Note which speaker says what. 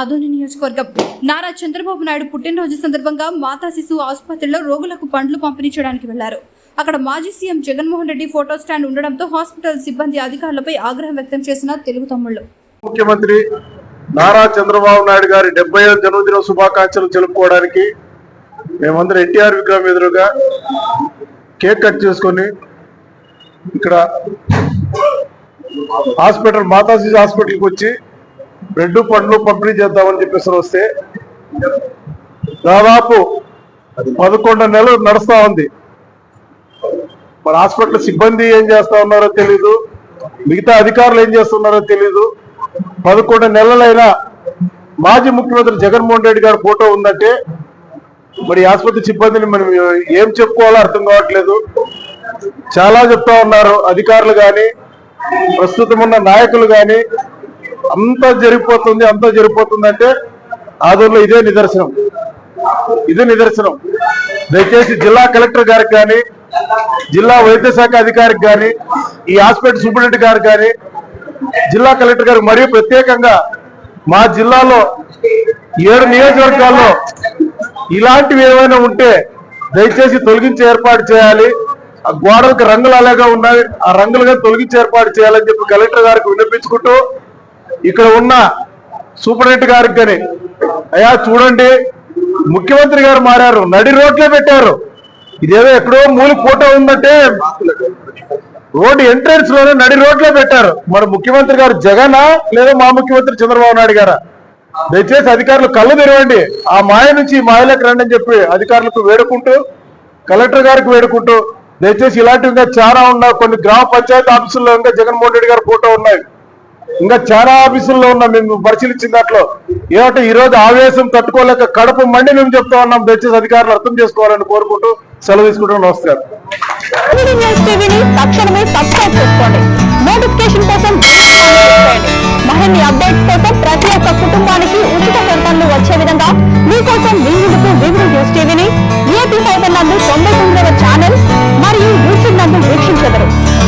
Speaker 1: ఆదోని నియోజకవర్గం నారా చంద్రబాబు నాయుడు పుట్టినరోజు సందర్భంగా మాతా శిశువు ఆసుపత్రిలో రోగులకు పండ్లు పంపిణీ చేయడానికి వెళ్ళారు. అక్కడ మాజీ CM Jaganmohan Reddy photo stand ఉండడంతో హాస్పిటల్ సిబ్బంది అధికారులపై ఆగ్రహం వ్యక్తం చేసిన తెలుగు తమ్ముళ్ళు.
Speaker 2: ముఖ్యమంత్రి నారా చంద్రబాబు నాయుడు గారి డెబ్బై జన్మదిన శుభాకాంక్షలు తెలుపుకోవడానికి మేమందరం ఎన్టీఆర్ విగ్రహం ఎదురుగా కేక్ కట్ చేసుకొని ఇక్కడ హాస్పిటల్ మాతాజీ హాస్పిటల్కి వచ్చి బ్రెడ్ పండ్లు పంపిణీ చేద్దామని చెప్పేసి వస్తే దాదాపు పదకొండు నెలలు నడుస్తా ఉంది. మన హాస్పిటల్ సిబ్బంది ఏం చేస్తా ఉన్నారో తెలీదు. మిగతా అధికారులు ఏం చేస్తున్నారో తెలీదు. పదకొండు నెలలైనా మాజీ ముఖ్యమంత్రి జగన్మోహన్ రెడ్డి గారి ఫోటో ఉందంటే మరి ఆసుపత్రి సిబ్బందిని మనం ఏం చెప్పుకోవాలో అర్థం కావట్లేదు. చాలా చెప్తా ఉన్నారు అధికారులు కానీ ప్రస్తుతం ఉన్న నాయకులు కానీ అంతా జరిగిపోతుంది అంతా జరిగిపోతుంది అంటే ఆదూరులో ఇదే నిదర్శనం. ఇదే నిదర్శనం. దయచేసి జిల్లా కలెక్టర్ గారికి కానీ జిల్లా వైద్య శాఖ అధికారికి కానీ ఈ హాస్పిటల్ సూపరింటెండెంట్ గారికి కానీ జిల్లా కలెక్టర్ గారు మరియు ప్రత్యేకంగా మా జిల్లాలో ఏడు నియోజకవర్గాల్లో ఇలాంటివి ఏమైనా ఉంటే దయచేసి తొలగించి ఏర్పాటు చేయాలి. ఆ గోడలకు రంగులు అలాగే ఉన్నాయి. ఆ రంగులుగా తొలగించి ఏర్పాటు చేయాలని చెప్పి కలెక్టర్ గారికి విన్నపించుకుంటూ ఇక్కడ ఉన్న సూపరింటెండెంట్ గారికి కానీ అయ్యా చూడండి ముఖ్యమంత్రి గారు మారారు నడి రోడ్లే పెట్టారు. ఇదేదో ఎక్కడో మూలి ఫోటో ఉందంటే రోడ్డు ఎంట్రన్స్లోనే నడి రోడ్లే పెట్టారు. మరి ముఖ్యమంత్రి గారు జగనా లేదా మా ముఖ్యమంత్రి చంద్రబాబు నాయుడు గారా? దయచేసి అధికారులు కళ్ళు తెరవండి. ఆ మాయ నుంచి మాయలకు రండి అని చెప్పి అధికారులకు వేడుకుంటూ కలెక్టర్ గారికి వేడుకుంటూ దయచేసి ఇలాంటివి ఇంకా చాలా ఉన్నాయి కొన్ని గ్రామ పంచాయతీ ఆఫీసుల్లో ఇంకా జగన్మోహన్ రెడ్డి గారి ఫోటో ఉన్నాయి. ఇంకా చాలా ఆఫీసుల్లో ఉన్నాం. మేము పరిశీలించిన దాంట్లో ఏమంటే ఈరోజు ఆవేశం తట్టుకోలేక కడప మండి మేము చెప్తా ఉన్నాం. దయచేసి అధికారులు అర్థం చేసుకోవాలని కోరుకుంటూ సెలవు తీసుకుంటూ నమస్కారం
Speaker 3: నోటిఫికేషన్ కోసం మరిన్ని అప్డేట్స్ కోసం ప్రతి ఒక్క కుటుంబానికి ఉచిత ప్రకటనలు వచ్చే విధంగా మీకోసం మీ వివిధ న్యూస్ టీవీని ఏపీ ఫైవ్ నందు తొంభై